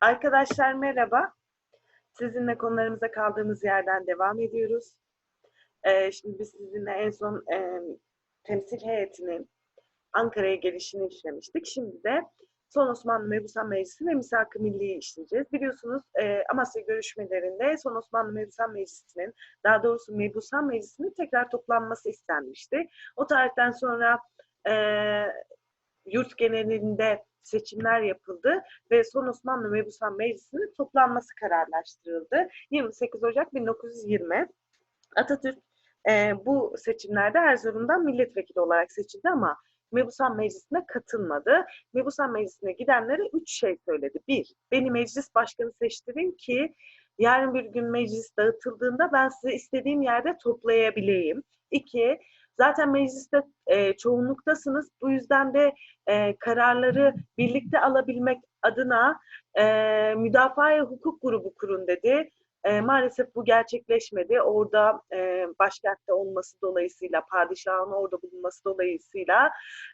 Arkadaşlar merhaba. Sizinle konularımıza kaldığımız yerden devam ediyoruz. Ee, şimdi biz sizinle en son e, temsil heyetinin Ankara'ya gelişini işlemiştik. Şimdi de Son Osmanlı Mebusan Meclisi ve Misak-ı Milli'yi işleyeceğiz. Biliyorsunuz e, Amasya görüşmelerinde Son Osmanlı Mebusan Meclisi'nin, daha doğrusu Mebusan Meclisi'nin tekrar toplanması istenmişti. O tarihten sonra e, yurt genelinde seçimler yapıldı ve son Osmanlı Mebusan Meclisi'nin toplanması kararlaştırıldı. 28 Ocak 1920 Atatürk e, bu seçimlerde Erzurum'dan milletvekili olarak seçildi ama Mebusan Meclisi'ne katılmadı. Mebusan Meclisi'ne gidenlere üç şey söyledi. Bir, beni meclis başkanı seçtirin ki yarın bir gün meclis dağıtıldığında ben sizi istediğim yerde toplayabileyim. İki, Zaten mecliste e, çoğunluktasınız. Bu yüzden de e, kararları birlikte alabilmek adına e, müdafaa hukuk grubu kurun dedi. E, maalesef bu gerçekleşmedi. Orada e, başkentte olması dolayısıyla, padişahın orada bulunması dolayısıyla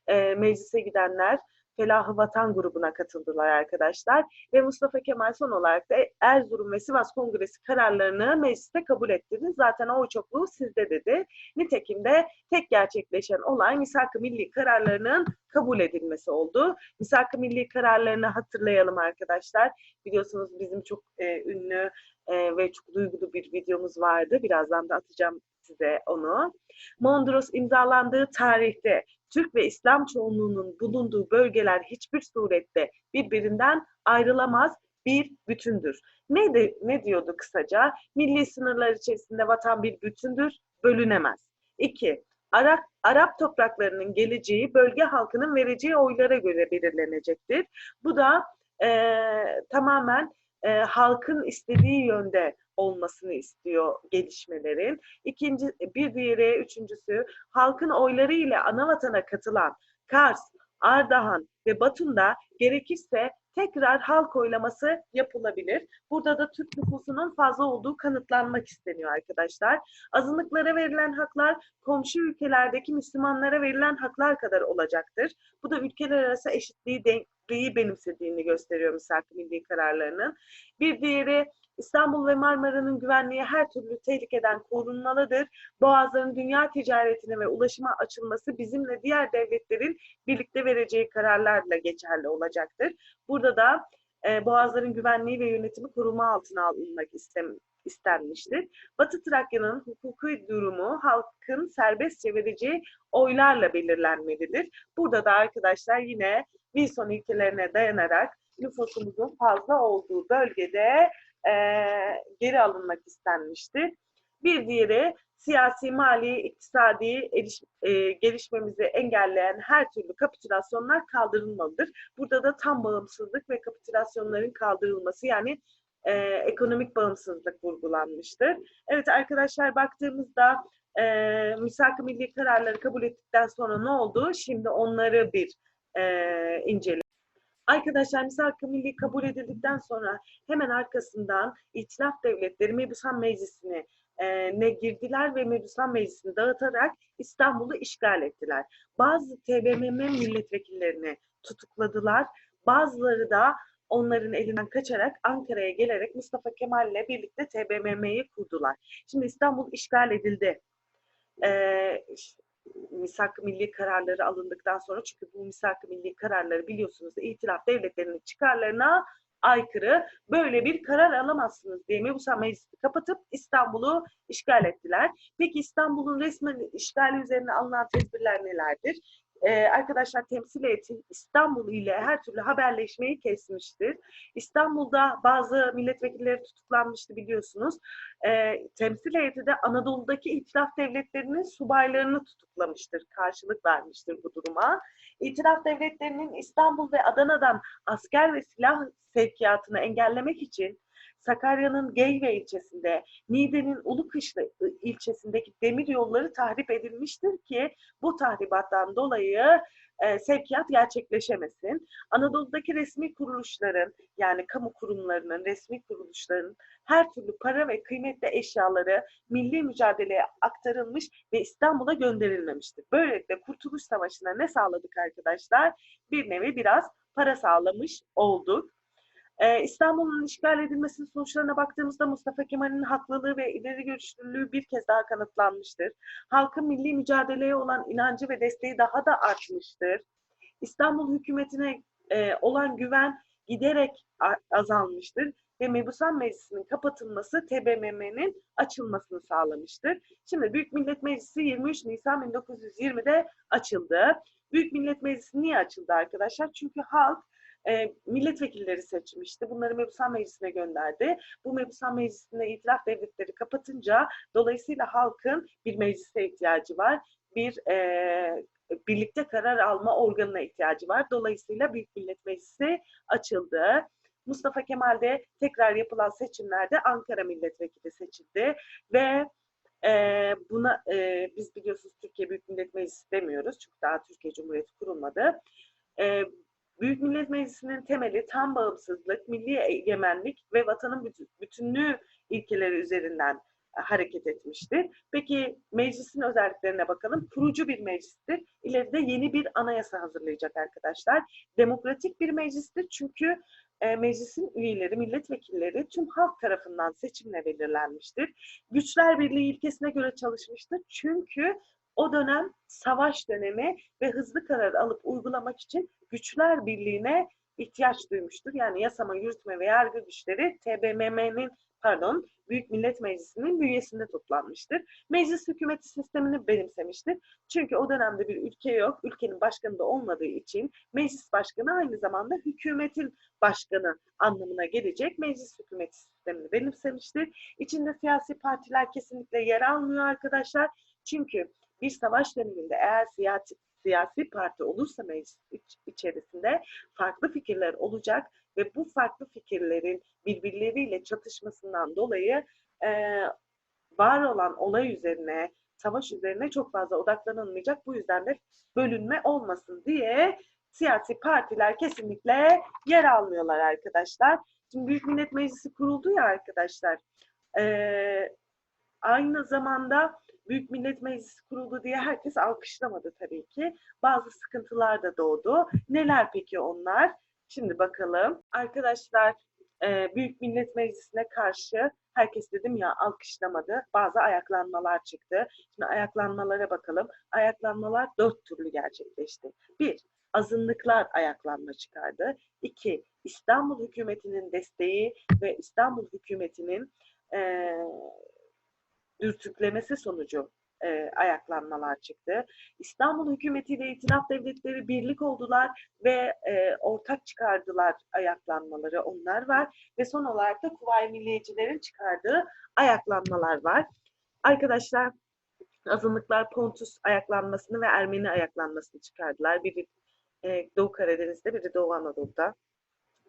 e, meclise gidenler Felahı Vatan grubuna katıldılar arkadaşlar. Ve Mustafa Kemal son olarak da Erzurum ve Sivas Kongresi kararlarını mecliste kabul ettirdi. Zaten o çokluğu sizde dedi. Nitekim de tek gerçekleşen olay misak-ı milli kararlarının kabul edilmesi oldu. Misak-ı milli kararlarını hatırlayalım arkadaşlar. Biliyorsunuz bizim çok e, ünlü e, ve çok duygulu bir videomuz vardı. Birazdan da atacağım size onu. Mondros imzalandığı tarihte Türk ve İslam çoğunluğunun bulunduğu bölgeler hiçbir surette birbirinden ayrılamaz bir bütündür. Ne, de, ne diyordu kısaca? Milli sınırlar içerisinde vatan bir bütündür, bölünemez. İki, Arap, Arap topraklarının geleceği bölge halkının vereceği oylara göre belirlenecektir. Bu da e, tamamen e, halkın istediği yönde olmasını istiyor gelişmelerin. İkinci, bir diğeri, üçüncüsü halkın oyları ile ana vatana katılan Kars, Ardahan ve Batum'da gerekirse tekrar halk oylaması yapılabilir. Burada da Türk nüfusunun fazla olduğu kanıtlanmak isteniyor arkadaşlar. Azınlıklara verilen haklar komşu ülkelerdeki Müslümanlara verilen haklar kadar olacaktır. Bu da ülkeler arası eşitliği, denkliği benimsediğini gösteriyor misak milli kararlarının. Bir diğeri İstanbul ve Marmara'nın güvenliği her türlü tehlikeden korunmalıdır. Boğazların dünya ticaretine ve ulaşıma açılması bizimle diğer devletlerin birlikte vereceği kararlarla geçerli olacaktır. Burada da e, boğazların güvenliği ve yönetimi koruma altına alınmak istem istenmiştir. Batı Trakya'nın hukuki durumu halkın serbestçe vereceği oylarla belirlenmelidir. Burada da arkadaşlar yine Wilson ilkelerine dayanarak nüfusumuzun fazla olduğu bölgede e, geri alınmak istenmişti. Bir diğeri siyasi, mali, iktisadi eriş, e, gelişmemizi engelleyen her türlü kapitülasyonlar kaldırılmalıdır. Burada da tam bağımsızlık ve kapitülasyonların kaldırılması yani e, ekonomik bağımsızlık vurgulanmıştır. Evet arkadaşlar baktığımızda e, misak-ı milli kararları kabul ettikten sonra ne oldu? Şimdi onları bir e, inceleyelim. Arkadaşlar misal milli kabul edildikten sonra hemen arkasından İtilaf Devletleri Mebusan Meclisi'ne e, ne girdiler ve Mebusan Meclisi'ni dağıtarak İstanbul'u işgal ettiler. Bazı TBMM milletvekillerini tutukladılar. Bazıları da onların elinden kaçarak Ankara'ya gelerek Mustafa Kemal ile birlikte TBMM'yi kurdular. Şimdi İstanbul işgal edildi. Ee, misak milli kararları alındıktan sonra çünkü bu misak milli kararları biliyorsunuz itilaf devletlerinin çıkarlarına aykırı böyle bir karar alamazsınız diye Mebusan Meclisi'ni kapatıp İstanbul'u işgal ettiler. Peki İstanbul'un resmen işgali üzerine alınan tedbirler nelerdir? Ee, arkadaşlar temsil heyeti İstanbul ile her türlü haberleşmeyi kesmiştir. İstanbul'da bazı milletvekilleri tutuklanmıştı biliyorsunuz. Ee, temsil heyeti de Anadolu'daki itilaf devletlerinin subaylarını tutuklamıştır, karşılık vermiştir bu duruma. İtilaf devletlerinin İstanbul ve Adana'dan asker ve silah sevkiyatını engellemek için Sakarya'nın Geyve ilçesinde, Niğde'nin Ulukışlı ilçesindeki demir yolları tahrip edilmiştir ki bu tahribattan dolayı e, sevkiyat gerçekleşemesin. Anadolu'daki resmi kuruluşların yani kamu kurumlarının, resmi kuruluşların her türlü para ve kıymetli eşyaları milli mücadeleye aktarılmış ve İstanbul'a gönderilmemiştir. Böylelikle Kurtuluş Savaşı'na ne sağladık arkadaşlar? Bir nevi biraz para sağlamış olduk. Ee, İstanbul'un işgal edilmesinin sonuçlarına baktığımızda Mustafa Kemal'in haklılığı ve ileri görüşlülüğü bir kez daha kanıtlanmıştır. Halkın milli mücadeleye olan inancı ve desteği daha da artmıştır. İstanbul hükümetine e, olan güven giderek azalmıştır ve Mebusan Meclisi'nin kapatılması TBMM'nin açılmasını sağlamıştır. Şimdi Büyük Millet Meclisi 23 Nisan 1920'de açıldı. Büyük Millet Meclisi niye açıldı arkadaşlar? Çünkü halk e, milletvekilleri seçmişti. Bunları Mebusan Meclisi'ne gönderdi. Bu Mebusan Meclisi'nde itilaf devletleri kapatınca dolayısıyla halkın bir meclise ihtiyacı var. Bir e, birlikte karar alma organına ihtiyacı var. Dolayısıyla Büyük Millet Meclisi açıldı. Mustafa Kemal de tekrar yapılan seçimlerde Ankara milletvekili seçildi ve e, buna e, biz biliyorsunuz Türkiye Büyük Millet Meclisi demiyoruz çünkü daha Türkiye Cumhuriyeti kurulmadı. E, Büyük Millet Meclisi'nin temeli tam bağımsızlık, milli egemenlik ve vatanın bütün- bütünlüğü ilkeleri üzerinden hareket etmiştir. Peki meclisin özelliklerine bakalım. Kurucu bir meclistir. İleride yeni bir anayasa hazırlayacak arkadaşlar. Demokratik bir meclistir çünkü e, meclisin üyeleri, milletvekilleri tüm halk tarafından seçimle belirlenmiştir. Güçler Birliği ilkesine göre çalışmıştır. Çünkü o dönem savaş dönemi ve hızlı karar alıp uygulamak için Güçler Birliği'ne ihtiyaç duymuştur. Yani yasama, yürütme ve yargı güçleri TBMM'nin pardon Büyük Millet Meclisi'nin bünyesinde toplanmıştır. Meclis hükümeti sistemini benimsemiştir. Çünkü o dönemde bir ülke yok, ülkenin başkanı da olmadığı için meclis başkanı aynı zamanda hükümetin başkanı anlamına gelecek meclis hükümeti sistemini benimsemiştir. İçinde siyasi partiler kesinlikle yer almıyor arkadaşlar. Çünkü bir savaş döneminde eğer siyasi, siyasi parti olursa meclis iç- içerisinde farklı fikirler olacak ve bu farklı fikirlerin birbirleriyle çatışmasından dolayı e, var olan olay üzerine, savaş üzerine çok fazla odaklanılmayacak. Bu yüzden de bölünme olmasın diye siyasi partiler kesinlikle yer almıyorlar arkadaşlar. Şimdi Büyük Millet Meclisi kuruldu ya arkadaşlar. Ee, aynı zamanda Büyük Millet Meclisi kuruldu diye herkes alkışlamadı tabii ki. Bazı sıkıntılar da doğdu. Neler peki onlar? Şimdi bakalım. Arkadaşlar e, Büyük Millet Meclisi'ne karşı herkes dedim ya alkışlamadı. Bazı ayaklanmalar çıktı. Şimdi ayaklanmalara bakalım. Ayaklanmalar dört türlü gerçekleşti. Bir, azınlıklar ayaklanma çıkardı. İki, İstanbul hükümetinin desteği ve İstanbul hükümetinin e, dürtüklemesi sonucu e, ayaklanmalar çıktı. İstanbul hükümetiyle itilaf devletleri birlik oldular ve e, ortak çıkardılar ayaklanmaları onlar var. Ve son olarak da Kuvayi Milliyecilerin çıkardığı ayaklanmalar var. Arkadaşlar azınlıklar Pontus ayaklanmasını ve Ermeni ayaklanmasını çıkardılar. Biri e, Doğu Karadeniz'de, biri Doğu Anadolu'da.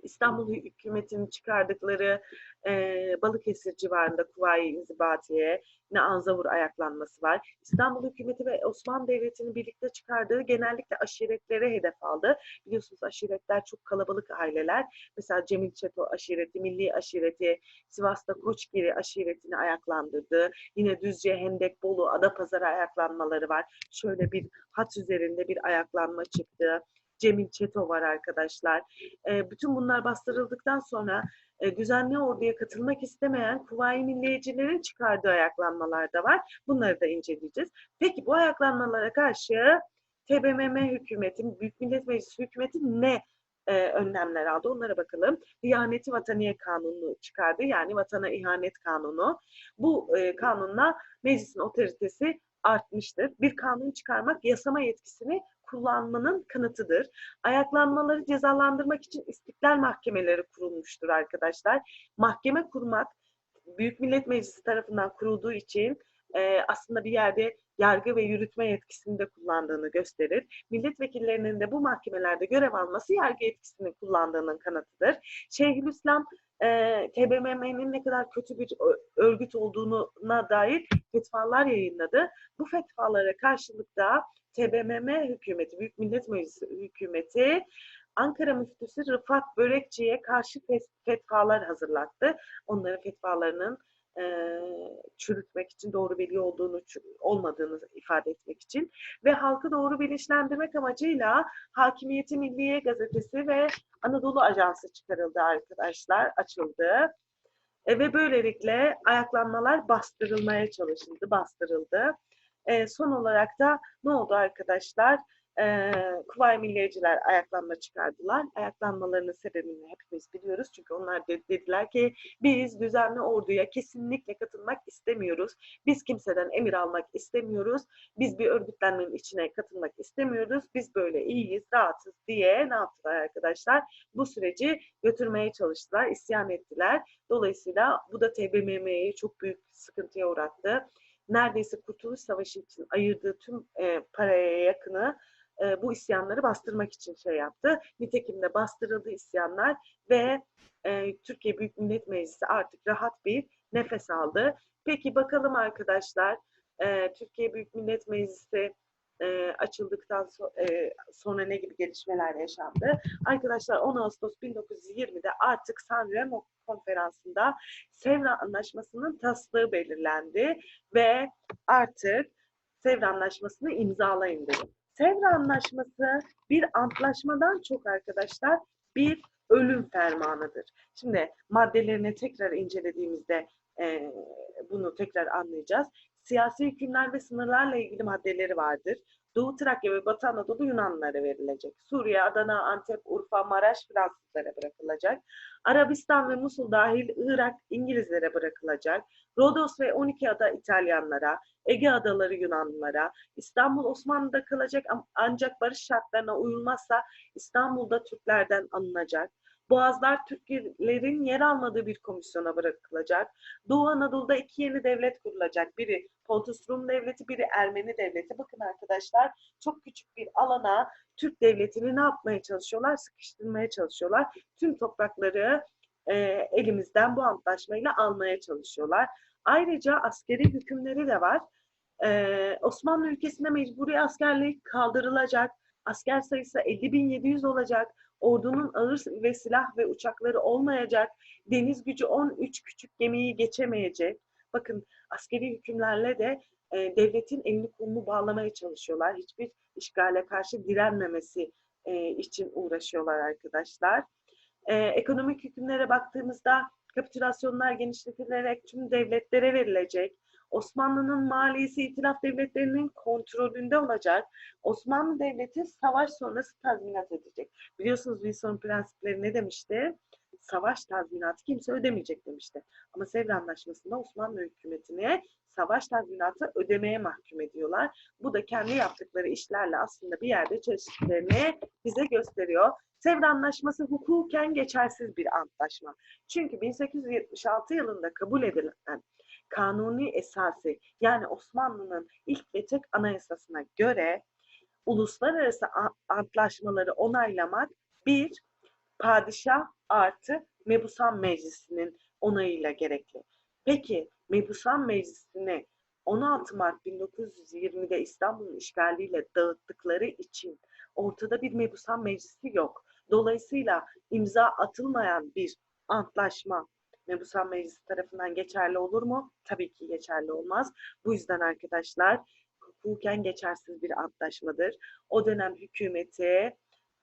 İstanbul hükümetinin çıkardıkları e, Balıkesir civarında Kuvayi İnzibatiye, yine Anzavur ayaklanması var. İstanbul hükümeti ve Osmanlı Devleti'nin birlikte çıkardığı genellikle aşiretlere hedef aldı. Biliyorsunuz aşiretler çok kalabalık aileler. Mesela Cemil Çeto aşireti, Milli aşireti, Sivas'ta Koçgiri aşiretini ayaklandırdı. Yine Düzce, Hendek, Bolu, Adapazarı ayaklanmaları var. Şöyle bir hat üzerinde bir ayaklanma çıktı. Cemil Çeto var arkadaşlar. Bütün bunlar bastırıldıktan sonra düzenli orduya katılmak istemeyen Kuvayi Milliyecilerin çıkardığı ayaklanmalar da var. Bunları da inceleyeceğiz. Peki bu ayaklanmalara karşı TBMM hükümeti, Büyük Millet Meclisi hükümeti ne e, önlemler aldı? Onlara bakalım. Diyaneti Vataniye Kanunu çıkardı. Yani vatana ihanet kanunu. Bu e, kanunla meclisin otoritesi artmıştır. Bir kanun çıkarmak yasama yetkisini kullanmanın kanıtıdır. Ayaklanmaları cezalandırmak için istiklal mahkemeleri kurulmuştur arkadaşlar. Mahkeme kurmak Büyük Millet Meclisi tarafından kurulduğu için e, aslında bir yerde yargı ve yürütme yetkisini de kullandığını gösterir. Milletvekillerinin de bu mahkemelerde görev alması yargı yetkisini kullandığının kanıtıdır. Şeyhülislam e, TBMM'nin ne kadar kötü bir örgüt olduğuna dair fetvalar yayınladı. Bu fetvalara karşılık da TBMM hükümeti, Büyük Millet Meclisi hükümeti Ankara müftüsü Rıfat Börekçi'ye karşı fetvalar hazırlattı. Onların fetvalarının e, çürütmek için, doğru bilgi olduğunu olmadığını ifade etmek için ve halkı doğru bilinçlendirmek amacıyla Hakimiyeti Milliye gazetesi ve Anadolu Ajansı çıkarıldı arkadaşlar, açıldı. E, ve böylelikle ayaklanmalar bastırılmaya çalışıldı, bastırıldı. E, son olarak da ne oldu arkadaşlar? E, Kuvayi Milliyeciler ayaklanma çıkardılar. Ayaklanmalarının sebebini hepimiz biliyoruz. Çünkü onlar de- dediler ki biz düzenli orduya kesinlikle katılmak istemiyoruz. Biz kimseden emir almak istemiyoruz. Biz bir örgütlenmenin içine katılmak istemiyoruz. Biz böyle iyiyiz, rahatız diye ne yaptılar arkadaşlar? Bu süreci götürmeye çalıştılar, isyan ettiler. Dolayısıyla bu da TBMM'yi çok büyük sıkıntıya uğrattı. Neredeyse Kurtuluş Savaşı için ayırdığı tüm e, paraya yakını e, bu isyanları bastırmak için şey yaptı. Nitekim de bastırıldı isyanlar ve e, Türkiye Büyük Millet Meclisi artık rahat bir nefes aldı. Peki bakalım arkadaşlar, e, Türkiye Büyük Millet Meclisi e, açıldıktan so- e, sonra ne gibi gelişmeler yaşandı? Arkadaşlar 10 Ağustos 1920'de artık San Remo konferansında Sevr Anlaşması'nın taslağı belirlendi ve artık Sevr Anlaşması'nı imzalayın dedi. Sevr Anlaşması bir antlaşmadan çok arkadaşlar bir ölüm fermanıdır. Şimdi maddelerini tekrar incelediğimizde e, bunu tekrar anlayacağız. Siyasi hükümler ve sınırlarla ilgili maddeleri vardır. Doğu Trakya ve Batı Anadolu Yunanlılara verilecek. Suriye, Adana, Antep, Urfa, Maraş Fransızlara bırakılacak. Arabistan ve Musul dahil Irak İngilizlere bırakılacak. Rodos ve 12 ada İtalyanlara, Ege adaları Yunanlılara, İstanbul Osmanlı'da kalacak ancak barış şartlarına uyulmazsa İstanbul'da Türklerden alınacak. Boğazlar Türklerin yer almadığı bir komisyona bırakılacak. Doğu Anadolu'da iki yeni devlet kurulacak. Biri Pontus Rum Devleti, biri Ermeni Devleti. Bakın arkadaşlar çok küçük bir alana Türk Devleti'ni ne yapmaya çalışıyorlar? Sıkıştırmaya çalışıyorlar. Tüm toprakları e, elimizden bu antlaşmayla almaya çalışıyorlar. Ayrıca askeri hükümleri de var. E, Osmanlı ülkesinde mecburi askerlik kaldırılacak. Asker sayısı 50.700 olacak. Ordunun ağır ve silah ve uçakları olmayacak. Deniz gücü 13 küçük gemiyi geçemeyecek. Bakın askeri hükümlerle de e, devletin elini kolunu bağlamaya çalışıyorlar. Hiçbir işgale karşı direnmemesi e, için uğraşıyorlar arkadaşlar. E, ekonomik hükümlere baktığımızda kapitülasyonlar genişletilerek tüm devletlere verilecek. Osmanlı'nın maliyesi itilaf devletlerinin kontrolünde olacak. Osmanlı Devleti savaş sonrası tazminat edecek. Biliyorsunuz Wilson prensipleri ne demişti? Savaş tazminatı kimse ödemeyecek demişti. Ama Sevr Anlaşması'nda Osmanlı hükümetine savaş tazminatı ödemeye mahkum ediyorlar. Bu da kendi yaptıkları işlerle aslında bir yerde çelişkilerini bize gösteriyor. Sevr Anlaşması hukuken geçersiz bir antlaşma. Çünkü 1876 yılında kabul edilen kanuni esası yani Osmanlı'nın ilk ve tek anayasasına göre uluslararası antlaşmaları onaylamak bir padişah artı mebusan meclisinin onayıyla gerekli. Peki mebusan meclisini 16 Mart 1920'de İstanbul'un işgaliyle dağıttıkları için ortada bir mebusan meclisi yok. Dolayısıyla imza atılmayan bir antlaşma Mebusan Meclisi tarafından geçerli olur mu? Tabii ki geçerli olmaz. Bu yüzden arkadaşlar hukuken geçersiz bir antlaşmadır. O dönem hükümeti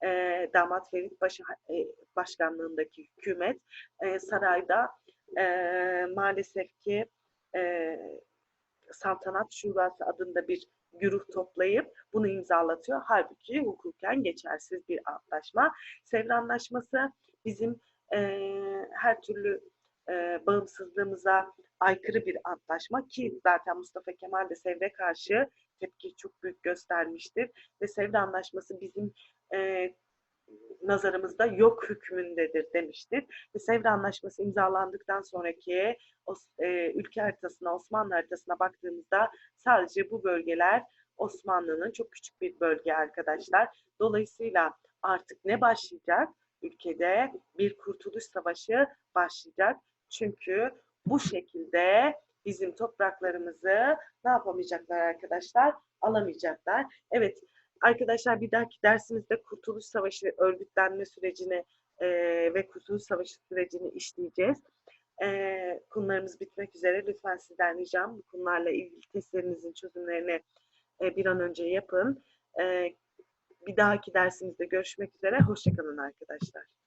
e, Damat Ferit Paşa e, başkanlığındaki hükümet e, sarayda e, maalesef ki e, Saltanat Şurası adında bir güruh toplayıp bunu imzalatıyor. Halbuki hukuken geçersiz bir antlaşma. Sevr Anlaşması bizim e, her türlü e, bağımsızlığımıza aykırı bir antlaşma ki zaten Mustafa Kemal de Sevr'e karşı tepki çok büyük göstermiştir ve Sevr Anlaşması bizim e, nazarımızda yok hükmündedir demiştir. Ve Sevr Anlaşması imzalandıktan sonraki o, e, ülke haritasına, Osmanlı haritasına baktığımızda sadece bu bölgeler Osmanlı'nın çok küçük bir bölge arkadaşlar. Dolayısıyla artık ne başlayacak? Ülkede bir kurtuluş savaşı başlayacak. Çünkü bu şekilde bizim topraklarımızı ne yapamayacaklar arkadaşlar? Alamayacaklar. Evet arkadaşlar bir dahaki dersimizde Kurtuluş Savaşı örgütlenme sürecini e, ve Kurtuluş Savaşı sürecini işleyeceğiz. Ee, konularımız bitmek üzere. Lütfen sizden ricam bu konularla ilgili testlerinizin çözümlerini e, bir an önce yapın. Ee, bir dahaki dersimizde görüşmek üzere. Hoşçakalın arkadaşlar.